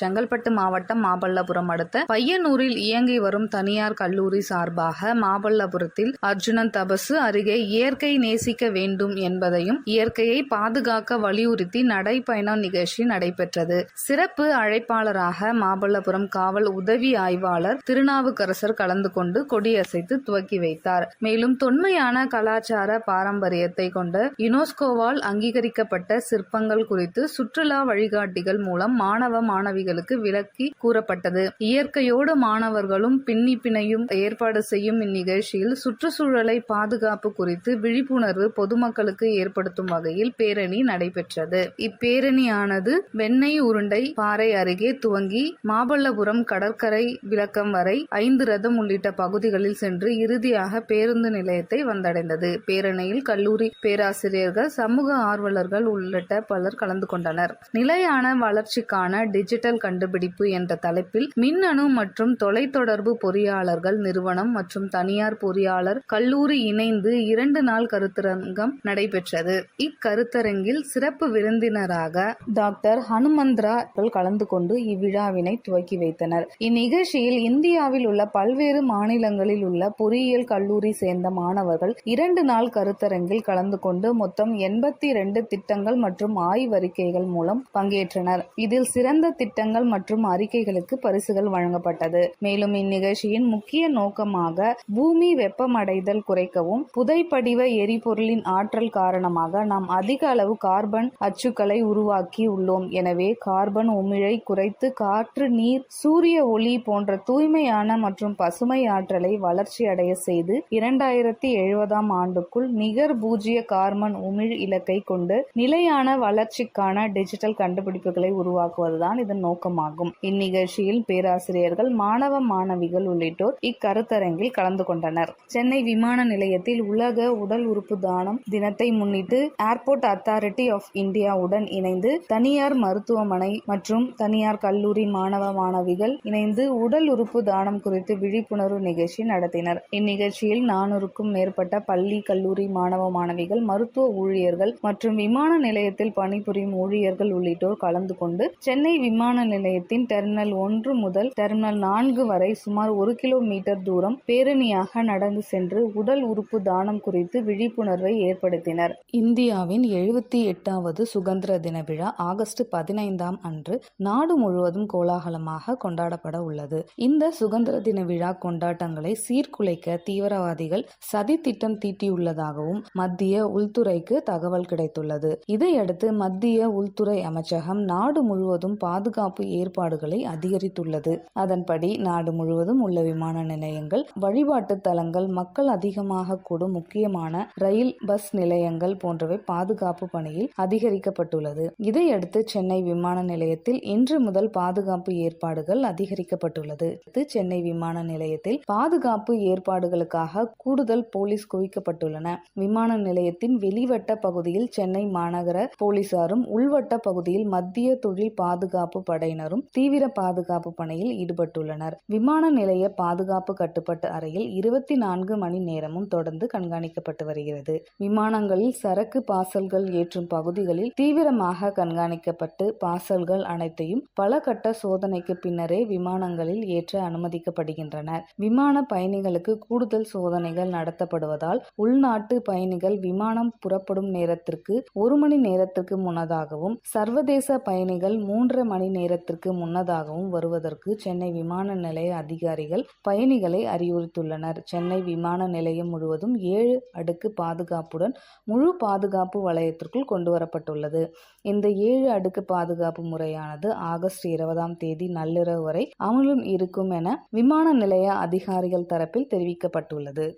செங்கல்பட்டு மாவட்டம் மாமல்லபுரம் அடுத்த பையனூரில் இயங்கி வரும் தனியார் கல்லூரி சார்பாக மாமல்லபுரத்தில் அர்ஜுனன் தபசு அருகே இயற்கை நேசிக்க வேண்டும் என்பதையும் இயற்கையை பாதுகாக்க வலியுறுத்தி நடைபயணம் நிகழ்ச்சி நடைபெற்றது. சிறப்பு அழைப்பாளராக மாமல்லபுரம் காவல் உதவி ஆய்வாளர் திருநாவுக்கரசர் கலந்து கொண்டு கொடியசைத்து துவக்கி வைத்தார். மேலும் தொன்மையான கலாச்சார பாரம்பரியத்தை கொண்ட யுனெஸ்கோவால் அங்கீகரிக்கப்பட்ட சிற்பங்கள் குறித்து சுற்றுலா வழிகாட்டிகள் மூலம் மாணவ மாணவிகள் மாணவிகளுக்கு விளக்கி கூறப்பட்டது. இயற்கையோடு மாணவர்களும் பின்னி பிணையும் ஏற்பாடு செய்யும் இந்நிகழ்ச்சியில் சுற்றுச்சூழலை பாதுகாப்பு குறித்து விழிப்புணர்வு பொதுமக்களுக்கு ஏற்படுத்தும் வகையில் பேரணி நடைபெற்றது. இப்பேரணியானது வெண்ணெய் உருண்டை பாறை அருகே துவங்கி மாமல்லபுரம் கடற்கரை விளக்கம் வரை ஐந்து ரதம் உள்ளிட்ட பகுதிகளில் சென்று இறுதியாக பேருந்து நிலையத்தை வந்தடைந்தது. பேரணியில் கல்லூரி பேராசிரியர்கள் சமூக ஆர்வலர்கள் உள்ளிட்ட பலர் கலந்து கொண்டனர். நிலையான வளர்ச்சிக்கான டிஜிட்டல் கண்டுபிடிப்பு என்ற தலைப்பில் மின்னணு மற்றும் தொலைத்தொடர்பு பொறியாளர்கள் நிறுவனம் மற்றும் தனியார் பொறியாளர் கல்லூரி இணைந்து இரண்டு நாள் கருத்தரங்கம் நடைபெற்றது. இக்கருத்தரங்கில் சிறப்பு விருந்தினராக டாக்டர் ஹனுமந்த்ரா கலந்து கொண்டு இவ்விழாவினை துவக்கி வைத்தனர். இந்நிகழ்ச்சியில் இந்தியாவில் உள்ள பல்வேறு மாநிலங்களில் உள்ள பொறியியல் கல்லூரி சேர்ந்த மாணவர்கள் இரண்டு நாள் கருத்தரங்கில் கலந்து கொண்டு மொத்தம் எண்பத்தி இரண்டு திட்டங்கள் மற்றும் ஆய்வறிக்கைகள் மூலம் பங்கேற்றனர். இதில் சிறந்த திட்டங்கள் மற்றும் அறிக்கைகளுக்கு பரிசுகள் வழங்கப்பட்டது. மேலும் இந்நிகழ்ச்சியின் முக்கிய நோக்கமாக பூமி வெப்பமடைதல் குறைக்கவும் புதைப்படிவ எரிபொருளின் ஆற்றல் காரணமாக நாம் அதிக அளவு கார்பன் அச்சுக்களை உருவாக்கி உள்ளோம். எனவே கார்பன் உமிழை குறைத்து காற்று நீர் சூரிய ஒளி போன்ற தூய்மையான மற்றும் பசுமை ஆற்றலை வளர்ச்சி அடைய செய்து இரண்டாயிரத்தி எழுபதாம் ஆண்டுக்குள் நிகர் பூஜ்ஜிய கார்பன் உமிழ் இலக்கை கொண்டு நிலையான வளர்ச்சிக்கான டிஜிட்டல் கண்டுபிடிப்புகளை உருவாக்குவதுதான் இதன் நோக்கமாகும். இந்நிகழ்ச்சியில் பேராசிரியர்கள் மாணவ மாணவிகள் உள்ளிட்டோர் இக்கருத்தரங்கில் கலந்து கொண்டனர். சென்னை விமான நிலையத்தில் உலக உடல் உறுப்பு தானம் தினத்தை முன்னிட்டு ஏர்போர்ட் அத்தாரிட்டி ஆஃப் இந்தியாவுடன் இணைந்து தனியார் மருத்துவமனை மற்றும் தனியார் கல்லூரி மாணவ மாணவிகள் இணைந்து உடல் உறுப்பு தானம் குறித்து விழிப்புணர்வு நிகழ்ச்சி நடத்தினர். இந்நிகழ்ச்சியில் நானூறுக்கும் மேற்பட்ட பள்ளி கல்லூரி மாணவ மாணவிகள் மருத்துவ ஊழியர்கள் மற்றும் விமான நிலையத்தில் பணிபுரியும் ஊழியர்கள் உள்ளிட்டோர் கலந்து கொண்டு சென்னை விமான நிலையத்தின் டெர்மினல் ஒன்று முதல் டெர்மினல் நான்கு வரை சுமார் ஒரு கிலோமீட்டர் தூரம் பேரணியாக நடந்து சென்று உடல் உறுப்பு தானம் குறித்து விழிப்புணர்வை ஏற்படுத்தினர். இந்தியாவின் எழுபத்தி எட்டாவது சுதந்திர தின விழா ஆகஸ்ட் பதினைந்தாம் அன்று நாடு முழுவதும் கோலாகலமாக கொண்டாடப்பட உள்ளது. இந்த சுதந்திர தின விழா கொண்டாட்டங்களை சீர்குலைக்க தீவிரவாதிகள் சதி திட்டம் தீட்டியுள்ளதாகவும் மத்திய உள்துறைக்கு தகவல் கிடைத்துள்ளது. இதையடுத்து மத்திய உள்துறை அமைச்சகம் நாடு முழுவதும் பாதுகாப்பு ஏற்பாடுகளை அதிகரித்துள்ளது. அதன்படி நாடு முழுவதும் உள்ள விமான நிலையங்கள் வழிபாட்டு தலங்கள் மக்கள் அதிகமாக கூடும் முக்கியமான ரயில் பஸ் நிலையங்கள் போன்றவை பாதுகாப்பு பணியில் அதிகரிக்கப்பட்டுள்ளது. இதையடுத்து சென்னை விமான நிலையத்தில் இன்று முதல் பாதுகாப்பு ஏற்பாடுகள் அதிகரிக்கப்பட்டுள்ளது. சென்னை விமான நிலையத்தில் பாதுகாப்பு ஏற்பாடுகளுக்காக கூடுதல் போலீஸ் குவிக்கப்பட்டுள்ளன. விமான நிலையத்தின் வெளிவட்ட பகுதியில் சென்னை மாநகர போலீசாரும் உள்வட்ட பகுதியில் மத்திய தொழில் பாதுகாப்பு படையினரும் தீவிர பாதுகாப்பு பணியில் ஈடுபட்டுள்ளனர். விமான நிலைய பாதுகாப்பு கட்டுப்பாட்டு அறையில் இருபத்தி நான்கு மணி நேரமும் தொடர்ந்து கண்காணிக்கப்பட்டு வருகிறது. விமானங்களில் சரக்கு பாசல்கள் ஏற்றும் பகுதிகளில் தீவிரமாக கண்காணிக்கப்பட்டு பாசல்கள் அனைத்தையும் பல கட்ட சோதனைக்கு பின்னரே விமானங்களில் ஏற்ற அனுமதிக்கப்படுகின்றன. விமான பயணிகளுக்கு கூடுதல் சோதனைகள் நடத்தப்படுவதால் உள்நாட்டு பயணிகள் விமானம் புறப்படும் நேரத்திற்கு ஒரு மணி நேரத்திற்கு முன்னதாகவும் சர்வதேச பயணிகள் மூன்று மணி நேரத்திற்கு முன்னதாகவும் வருவதற்கு சென்னை விமான நிலைய அதிகாரிகள் பயணிகளை அறிவுறுத்தியுள்ளனர். சென்னை விமான நிலையம் முழுவதும் ஏழு அடுக்கு பாதுகாப்புடன் முழு பாதுகாப்பு வளையத்திற்குள் கொண்டு வரப்பட்டுள்ளது இந்த ஏழு அடுக்கு பாதுகாப்பு முறையானது ஆகஸ்ட் இருபதாம் தேதி நள்ளிரவு வரை அமலும் இருக்கும் என விமான நிலைய அதிகாரிகள் தரப்பில் தெரிவிக்கப்பட்டுள்ளது.